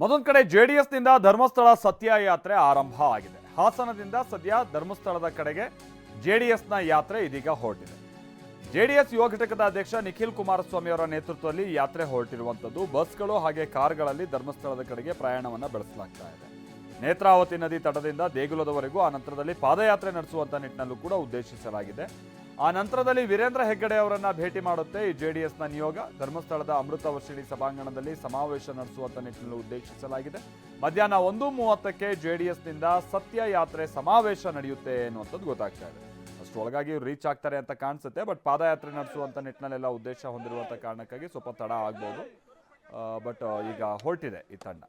ಮತ್ತೊಂದು ಕಡೆ ಜೆಡಿಎಸ್ನಿಂದ ಧರ್ಮಸ್ಥಳ ಸತ್ಯ ಯಾತ್ರೆ ಆರಂಭ ಆಗಿದೆ. ಹಾಸನದಿಂದ ಸದ್ಯ ಧರ್ಮಸ್ಥಳದ ಕಡೆಗೆ ಜೆಡಿಎಸ್ನ ಯಾತ್ರೆ ಇದೀಗ ಹೊರಟಿದೆ. ಜೆಡಿಎಸ್ ಯುವ ಘಟಕದ ಅಧ್ಯಕ್ಷ ನಿಖಿಲ್ ಕುಮಾರಸ್ವಾಮಿ ಅವರ ನೇತೃತ್ವದಲ್ಲಿ ಯಾತ್ರೆ ಹೊರಟಿರುವಂಥದ್ದು ಬಸ್ಗಳು ಹಾಗೆ ಕಾರ್ಗಳಲ್ಲಿ ಧರ್ಮಸ್ಥಳದ ಕಡೆಗೆ ಪ್ರಯಾಣವನ್ನು ಬೆಳೆಸಲಾಗ್ತಾ ಇದೆ. ನೇತ್ರಾವತಿ ನದಿ ತಟದಿಂದ ದೇಗುಲದವರೆಗೂ ಆ ನಂತರದಲ್ಲಿ ಪಾದಯಾತ್ರೆ ನಡೆಸುವಂಥ ನಿಟ್ಟಿನಲ್ಲೂ ಕೂಡ ಉದ್ದೇಶಿಸಲಾಗಿದೆ. ಆ ನಂತರದಲ್ಲಿ ವೀರೇಂದ್ರ ಹೆಗ್ಗಡೆ ಅವರನ್ನ ಭೇಟಿ ಮಾಡುತ್ತೆ. ಈ ಜೆಡಿಎಸ್ನ ನಿಯೋಗ ಧರ್ಮಸ್ಥಳದ ಅಮೃತ ವರ್ಷಿಣಿ ಸಭಾಂಗಣದಲ್ಲಿ ಸಮಾವೇಶ ನಡೆಸುವಂತ ನಿಟ್ಟಿನಲ್ಲಿ ಉದ್ದೇಶಿಸಲಾಗಿದೆ. ಮಧ್ಯಾಹ್ನ ಒಂದು ಮೂವತ್ತಕ್ಕೆ ಜೆಡಿಎಸ್ನಿಂದ ಸತ್ಯ ಯಾತ್ರೆ ಸಮಾವೇಶ ನಡೆಯುತ್ತೆ ಅನ್ನುವಂಥದ್ದು ಗೊತ್ತಾಗ್ತಾ ಇದೆ. ಅಷ್ಟರೊಳಗಾಗಿ ಇವ್ರು ರೀಚ್ ಆಗ್ತಾರೆ ಅಂತ ಕಾಣಿಸುತ್ತೆ ಬಟ್ ಪಾದಯಾತ್ರೆ ನಡೆಸುವಂತ ನಿಟ್ಟಿನಲ್ಲೆಲ್ಲ ಉದ್ದೇಶ ಹೊಂದಿರುವಂತ ಕಾರಣಕ್ಕಾಗಿ ಸ್ವಲ್ಪ ತಡ ಆಗ್ಬೋದು. ಬಟ್ ಈಗ ಹೊರಟಿದೆ ಈ ತಂಡ.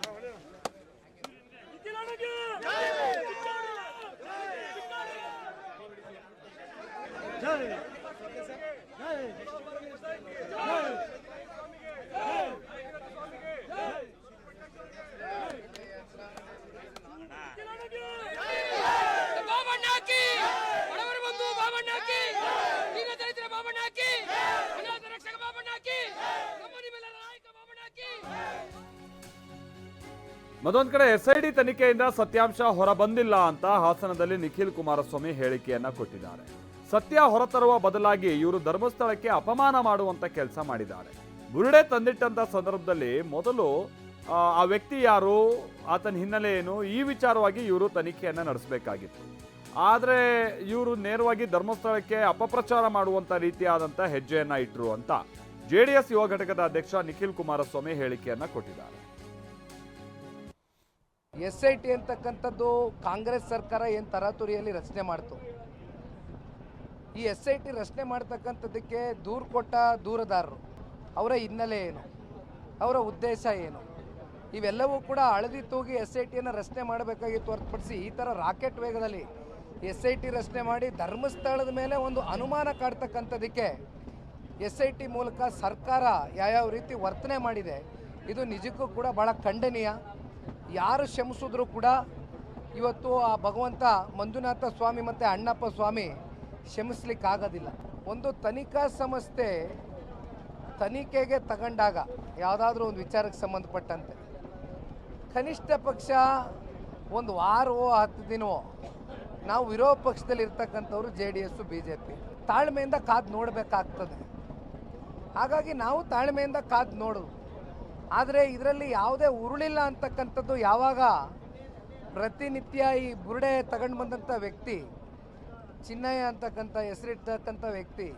ಬಾಬಣ್ಣ ಮತ್ತೊಂದು ಕಡೆ ಎಸ್ ಐ ಡಿ ತನಿಖೆಯಿಂದ ಸತ್ಯಾಂಶ ಹೊರಬಂದಿಲ್ಲ ಅಂತ ಹಾಸನದಲ್ಲಿ ನಿಖಿಲ್ ಕುಮಾರಸ್ವಾಮಿ ಹೇಳಿಕೆಯನ್ನ ಕೊಟ್ಟಿದ್ದಾರೆ. ಸತ್ಯ ಹೊರತರುವ ಬದಲಾಗಿ ಇವರು ಧರ್ಮಸ್ಥಳಕ್ಕೆ ಅಪಮಾನ ಮಾಡುವಂತ ಕೆಲಸ ಮಾಡಿದ್ದಾರೆ. ಬುರುಡೆ ತಂದಿಟ್ಟಂತ ಸಂದರ್ಭದಲ್ಲಿ ಮೊದಲು ಆ, ವ್ಯಕ್ತಿ ಯಾರು ಆತನ ಹಿನ್ನೆಲೆ ಏನು ಈ ವಿಚಾರವಾಗಿ ಇವರು ತನಿಖೆಯನ್ನು ನಡೆಸಬೇಕಾಗಿತ್ತು. ಆದರೆ ಇವರು ನೇರವಾಗಿ ಧರ್ಮಸ್ಥಳಕ್ಕೆ ಅಪಪ್ರಚಾರ ಮಾಡುವಂತ ರೀತಿಯಾದಂಥ ಹೆಜ್ಜೆಯನ್ನು ಇಟ್ಟರು ಅಂತ ಜೆಡಿಎಸ್ ಯುವ ಘಟಕದ ಅಧ್ಯಕ್ಷ ನಿಖಿಲ್ ಕುಮಾರಸ್ವಾಮಿ ಹೇಳಿಕೆಯನ್ನು ಕೊಟ್ಟಿದ್ದಾರೆ. ಎಸ್ ಐ ಟಿ ಅಂತಕ್ಕಂಥದ್ದು ಕಾಂಗ್ರೆಸ್ ಸರ್ಕಾರ ಏನು ತರಾತುರಿಯಲ್ಲಿ ರಚನೆ ಮಾಡ್ತು? ಈ ಎಸ್ ಐ ಟಿ ರಚನೆ ಮಾಡ್ತಕ್ಕಂಥದ್ದಕ್ಕೆ ದೂರು ಕೊಟ್ಟ ದೂರದಾರರು, ಅವರ ಹಿನ್ನೆಲೆ ಏನು? ಅವರ ಉದ್ದೇಶ ಏನು? ಇವೆಲ್ಲವೂ ಕೂಡ ಹಳದಿ ತೂಗಿ ಎಸ್ ಐ ಟಿಯನ್ನು ರಚನೆ ಮಾಡಬೇಕಾಗಿತ್ತು ಹೊರತುಪಡಿಸಿ ಈ ಥರ ರಾಕೆಟ್ ವೇಗದಲ್ಲಿ ಎಸ್ ಐ ಟಿ ರಚನೆ ಮಾಡಿ ಧರ್ಮಸ್ಥಳದ ಮೇಲೆ ಒಂದು ಅನುಮಾನ ಕಾಡ್ತಕ್ಕಂಥದ್ದಕ್ಕೆ ಎಸ್ ಐ ಟಿ ಮೂಲಕ ಸರ್ಕಾರ ಯಾವ್ಯಾವ ರೀತಿ ವರ್ತನೆ ಮಾಡಿದೆ, ಇದು ನಿಜಕ್ಕೂ ಕೂಡ ಭಾಳ ಖಂಡನೀಯ. ಯಾರು ಶ್ರಮಿಸಿದ್ರು ಕೂಡ ಇವತ್ತು ಆ ಭಗವಂತ ಮಂಜುನಾಥ ಸ್ವಾಮಿ ಮತ್ತು ಅಣ್ಣಪ್ಪ ಸ್ವಾಮಿ ಶ್ರಮಿಸ್ಲಿಕ್ಕಾಗೋದಿಲ್ಲ ಒಂದು ತನಿಖಾ ಸಂಸ್ಥೆ ತನಿಖೆಗೆ ತಗೊಂಡಾಗ ಯಾವುದಾದ್ರೂ ಒಂದು ವಿಚಾರಕ್ಕೆ ಸಂಬಂಧಪಟ್ಟಂತೆ ಕನಿಷ್ಠ ಪಕ್ಷ ಒಂದು ವಾರವೋ ಹತ್ತು ದಿನವೋ ನಾವು ವಿರೋಧ ಪಕ್ಷದಲ್ಲಿ ಇರ್ತಕ್ಕಂಥವ್ರು J D S, B J P ತಾಳ್ಮೆಯಿಂದ ಕಾದು ನೋಡಬೇಕಾಗ್ತದೆ. ಹಾಗಾಗಿ ನಾವು ತಾಳ್ಮೆಯಿಂದ ಕಾದು ನೋಡೋದು. ಆದರೆ ಇದರಲ್ಲಿ ಯಾವುದೇ ಉರುಳಿಲ್ಲ ಅಂತಕ್ಕಂಥದ್ದು ಯಾವಾಗ ಪ್ರತಿನಿತ್ಯ ಈ ಬುರುಡೆ ತಗೊಂಡು ಬಂದಂಥ ವ್ಯಕ್ತಿ, ಚಿನ್ನಯ್ಯ ಅಂತಕ್ಕಂಥ ಹೆಸರಿರ್ತಕ್ಕಂಥ ವ್ಯಕ್ತಿ